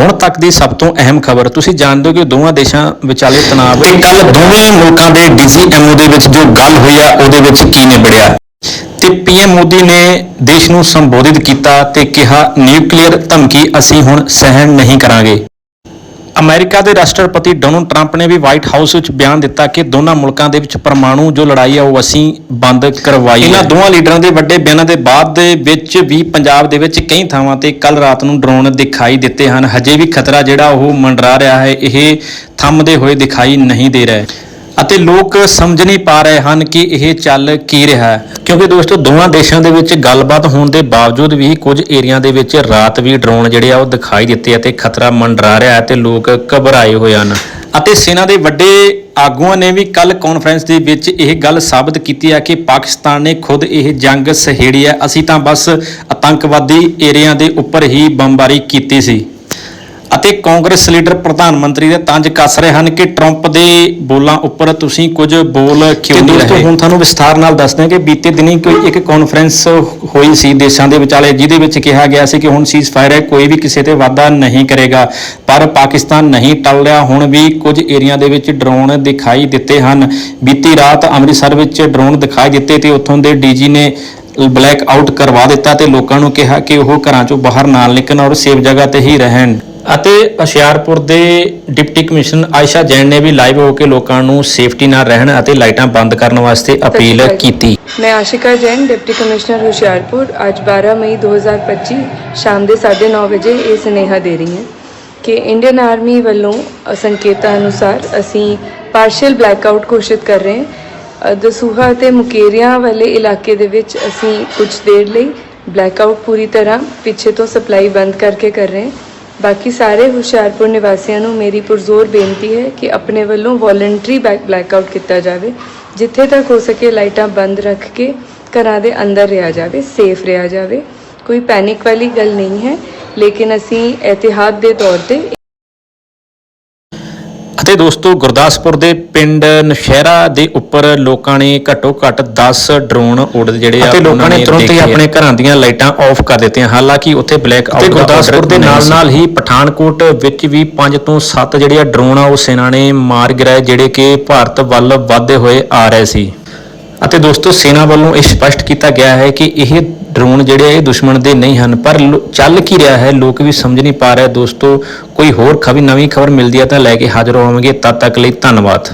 ਹੁਣ ਤੱਕ ਦੀ ਸਭ ਤੋਂ ਅਹਿਮ ਖਬਰ ਤੁਸੀਂ ਜਾਣਦੇ ਹੋ ਕਿ ਦੋਵਾਂ ਦੇਸ਼ਾਂ ਵਿਚਾਲੇ ਤਣਾਅ ਤੇ ਕੱਲ ਦੋਵੇਂ ਮੁਲਕਾਂ ਦੇ ਡੀਜੀਐਮਓ ਦੇ ਵਿੱਚ ਜੋ ਗੱਲ ਹੋਈ ਆ ਉਹਦੇ ਵਿੱਚ ਕੀ ਨਿਬੜਿਆ? ਤੇ ਪੀਐਮ ਮੋਦੀ ਨੇ ਦੇਸ਼ ਨੂੰ ਸੰਬੋਧਿਤ ਕੀਤਾ ਤੇ ਕਿਹਾ ਨਿਊਕਲੀਅਰ ਧਮਕੀ ਅਸੀਂ ਹੁਣ ਸਹਿਣ ਨਹੀਂ ਕਰਾਂਗੇ। ਅਮਰੀਕਾ ਦੇ ਰਾਸ਼ਟਰਪਤੀ ਡੋਨਲਡ ਟਰੰਪ ਨੇ ਵੀ ਵਾਈਟ ਹਾਊਸ ਵਿੱਚ ਬਿਆਨ ਦਿੱਤਾ ਕਿ ਦੋਨਾਂ ਮੁਲਕਾਂ ਦੇ ਵਿੱਚ ਪਰਮਾਣੂ ਜੋ ਲੜਾਈ ਆ ਉਹ ਅਸੀਂ ਬੰਦ ਕਰਵਾਈ ਇਹਨਾਂ ਦੋਵਾਂ ਲੀਡਰਾਂ ਦੇ ਵੱਡੇ ਬਿਆਨਾਂ ਦੇ ਬਾਅਦ ਦੇ ਵਿੱਚ ਵੀ ਪੰਜਾਬ ਦੇ ਵਿੱਚ ਕਈ ਥਾਵਾਂ ਤੇ ਕੱਲ ਰਾਤ ਨੂੰ ਡਰੋਨ ਦਿਖਾਈ ਦਿੱਤੇ ਹਨ। ਹਜੇ ਵੀ ਖਤਰਾ ਜਿਹੜਾ ਉਹ ਮੰਡਰਾ ਰਿਹਾ ਹੈ ਇਹ ਥੰਮਦੇ ਹੋਏ ਦਿਖਾਈ ਨਹੀਂ ਦੇ ਰਿਹਾ ਅਤੇ ਲੋਕ ਸਮਝ ਨਹੀਂ ਪਾ ਰਹੇ ਹਨ ਕਿ ਇਹ ਚੱਲ ਕੀ ਰਿਹਾ ਹੈ। ਕਿਉਂਕਿ ਦੋਸਤੋ, ਦੋਵਾਂ ਦੇਸ਼ਾਂ ਦੇ ਵਿੱਚ ਗੱਲਬਾਤ ਹੋਣ ਦੇ ਬਾਵਜੂਦ ਵੀ ਕੁਝ ਏਰੀਆ ਦੇ ਵਿੱਚ ਰਾਤ ਵੀ ਡਰੋਨ ਜਿਹੜੇ ਆ ਉਹ ਦਿਖਾਈ ਦਿੱਤੇ ਅਤੇ ਖਤਰਾ ਮੰਡਰਾ ਰਿਹਾ ਹੈ ਤੇ ਲੋਕ ਘਬਰਾਏ ਹੋਏ ਹਨ। ਅਤੇ ਸੈਨਾ ਦੇ ਵੱਡੇ ਆਗੂਆਂ ਨੇ ਵੀ ਕੱਲ ਕਾਨਫਰੰਸ ਦੇ ਵਿੱਚ ਇਹ ਗੱਲ ਸਾਬਤ ਕੀਤੀ ਹੈ ਕਿ ਪਾਕਿਸਤਾਨ ਨੇ ਖੁਦ ਇਹ ਜੰਗ ਸਹੇੜੀ ਹੈ। ਅਸੀਂ ਤਾਂ ਬਸ ਆਤੰਕਵਾਦੀ ਏਰੀਆ ਦੇ ਉੱਪਰ ਹੀ ਬੰਬਾਰੀ ਕੀਤੀ ਸੀ। ਅਤੇ ਕਾਂਗਰਸ ਲੀਡਰ ਪ੍ਰਧਾਨ ਮੰਤਰੀ ਦੇ ਤੰਜ ਕੱਸ ਰਹੇ ਹਨ ਕਿ ਟਰੰਪ ਦੇ ਬੋਲਾਂ ਉੱਪਰ ਤੁਸੀਂ ਕੁਝ ਬੋਲ ਕਿਉਂ ਨਹੀਂ ਰਹੇ? ਹੁਣ ਤੁਹਾਨੂੰ ਵਿਸਥਾਰ ਨਾਲ ਦੱਸਦੇ ਹਾਂ ਕਿ ਬੀਤੇ ਦਿਨੀ ਕੋਈ ਇੱਕ ਕਾਨਫਰੰਸ ਹੋਈ ਸੀ ਦੇਸ਼ਾਂ ਦੇ ਵਿਚਾਲੇ ਜਿਹਦੇ ਵਿੱਚ ਕਿਹਾ ਗਿਆ ਸੀ ਕਿ ਹੁਣ ਸੀਜ਼ਫਾਇਰ ਹੈ ਕੋਈ ਵੀ ਕਿਸੇ ਤੇ ਵਾਅਦਾ ਨਹੀਂ ਕਰੇਗਾ। ਪਰ ਪਾਕਿਸਤਾਨ ਨਹੀਂ ਟਲ ਰਿਹਾ ਹੁਣ ਵੀ ਕੁਝ ਏਰੀਆ ਦੇ ਵਿੱਚ ਡਰੋਨ ਦਿਖਾਈ ਦਿੱਤੇ ਹਨ। ਬੀਤੀ ਰਾਤ ਅੰਮ੍ਰਿਤਸਰ ਵਿੱਚ ਡਰੋਨ ਦਿਖਾਈ ਦਿੱਤੇ ਤੇ ਉੱਥੋਂ ਦੇ ਡੀਜੀ ਨੇ ਬਲੈਕ ਆਊਟ ਕਰਵਾ ਦਿੱਤਾ ਤੇ ਲੋਕਾਂ ਨੂੰ ਕਿਹਾ ਕਿ ਉਹ ਘਰਾਂ ਚੋਂ ਬਾਹਰ ਨਾ ਨਿਕਲਣ ਔਰ ਸੇਫ ਜਗ੍ਹਾ ਤੇ ਹੀ ਰਹਿਣ। ਅਤੇ ਹੁਸ਼ਿਆਰਪੁਰ ਦੇ ਡਿਪਟੀ ਕਮਿਸ਼ਨਰ ਆਇਸ਼ਾ ਜੈਨ ਨੇ ਵੀ ਲਾਈਵ ਹੋ ਕੇ ਲੋਕਾਂ ਨੂੰ ਸੇਫਟੀ ਨਾਲ ਰਹਿਣ ਅਤੇ ਲਾਈਟਾਂ ਬੰਦ ਕਰਨ ਵਾਸਤੇ ਅਪੀਲ। ਕੀਤੀ। ਮੈਂ ਆਸ਼ਿਕਾ ਜੈਨ ਡਿਪਟੀ ਕਮਿਸ਼ਨਰ ਹੁਸ਼ਿਆਰਪੁਰ। ਅੱਜ 12 ਮਈ 2025 ਸ਼ਾਮ ਦੇ 9:30 ਵਜੇ ਇਹ ਸੁਨੇਹਾ ਦੇ ਰਹੀ ਹਾਂ ਕਿ ਇੰਡੀਅਨ ਆਰਮੀ ਵੱਲੋਂ ਸੰਕੇਤਾਂ ਅਨੁਸਾਰ ਅਸੀਂ ਪਾਰਸ਼ੀਅਲ ਬਲੈਕਆਊਟ ਘੋਸ਼ਿਤ ਕਰ ਰਹੇ ਹਾਂ। ਦਸੂਹਾ ਤੇ ਮੁਕੇਰੀਆਂ ਵਾਲੇ ਇਲਾਕੇ ਦੇ ਵਿੱਚ ਅਸੀਂ ਕੁਝ ਦੇਰ ਲਈ ਬਲੈਕਆਊਟ ਪੂਰੀ ਤਰ੍ਹਾਂ ਪਿੱਛੇ ਤੋਂ ਸਪਲਾਈ ਬੰਦ ਕਰਕੇ ਕਰ ਰਹੇ ਹਾਂ। ਬਾਕੀ ਸਾਰੇ ਹੁਸ਼ਿਆਰਪੁਰ ਨਿਵਾਸੀਆਂ ਨੂੰ ਮੇਰੀ ਪੁਰਜ਼ੋਰ ਬੇਨਤੀ ਹੈ ਕਿ ਆਪਣੇ ਵੱਲੋਂ ਵੋਲੰਟਰੀ ਬਲੈਕਆਊਟ ਕੀਤਾ ਜਾਵੇ, ਜਿੱਥੇ ਤੱਕ ਹੋ ਸਕੇ ਲਾਈਟਾਂ ਬੰਦ ਰੱਖ ਕੇ ਘਰਾਂ ਦੇ ਅੰਦਰ ਰਿਹਾ ਜਾਵੇ ਸੇਫ ਰਿਹਾ ਜਾਵੇ। ਕੋਈ ਪੈਨਿਕ ਵਾਲੀ ਗੱਲ ਨਹੀਂ ਹੈ, ਲੇਕਿਨ ਅਸੀਂ ਇਹਤਿਹਾਤ ਦੇ ਤੌਰ ਤੇ ਅਤੇ ਦੋਸਤੋ ਗੁਰਦਾਸਪੁਰ ਦੇ ਪਿੰਡ ਨਸ਼ਹਿਰਾ ਦੇ ਉੱਪਰ ਲੋਕਾਂ ਨੇ ਘੱਟੋ ਘੱਟ 10 ਡਰੋਨ ਉਡਦੇ ਜਿਹੜੇ ਆ ਤੇ ਲੋਕਾਂ ਨੇ ਤੁਰੰਤ ਹੀ ਆਪਣੇ ਘਰਾਂ ਦੀਆਂ ਲਾਈਟਾਂ ਆਫ ਕਰ ਦਿੱਤੀਆਂ। ਹਾਲਾਂਕਿ ਉੱਥੇ ਬਲੈਕ ਆਊਟ ਤੇ ਗੁਰਦਾਸਪੁਰ ਦੇ ਨਾਲ ਨਾਲ ਹੀ ਪਠਾਨਕੋਟ ਵਿੱਚ ਵੀ 5 ਤੋਂ 7 ਜਿਹੜੇ ਡਰੋਨ ਆ ਉਹ ਸੈਨਾ ਨੇ ਮਾਰ ਗਿਰਾਏ ਜਿਹੜੇ ਕਿ ਭਾਰਤ ਵੱਲ ਵਧਦੇ ਹੋਏ ਆ ਰਹੇ ਸੀ। ਅਤੇ ਦੋਸਤੋ, ਸੈਨਾ ਵੱਲੋਂ ਇਹ ਸਪਸ਼ਟ ਕੀਤਾ ਗਿਆ ਹੈ ਕਿ ਇਹ ਡਰੋਨ ਜਿਹੜੇ ਇਹ ਦੁਸ਼ਮਣ ਦੇ ਨਹੀਂ ਹਨ, ਪਰ ਲੋ- ਚੱਲ ਕੀ ਰਿਹਾ ਹੈ, ਲੋਕ ਵੀ ਸਮਝ ਨਹੀਂ ਪਾ ਰਹੇ। ਦੋਸਤੋ, ਕੋਈ ਹੋਰ ਖਬਰ ਨਵੀਂ ਖਬਰ ਮਿਲਦੀ ਹੈ ਤਾਂ ਲੈ ਕੇ ਹਾਜ਼ਰ ਹੋਵਾਂਗੇ। ਤਦ ਤੱਕ ਲਈ ਧੰਨਵਾਦ।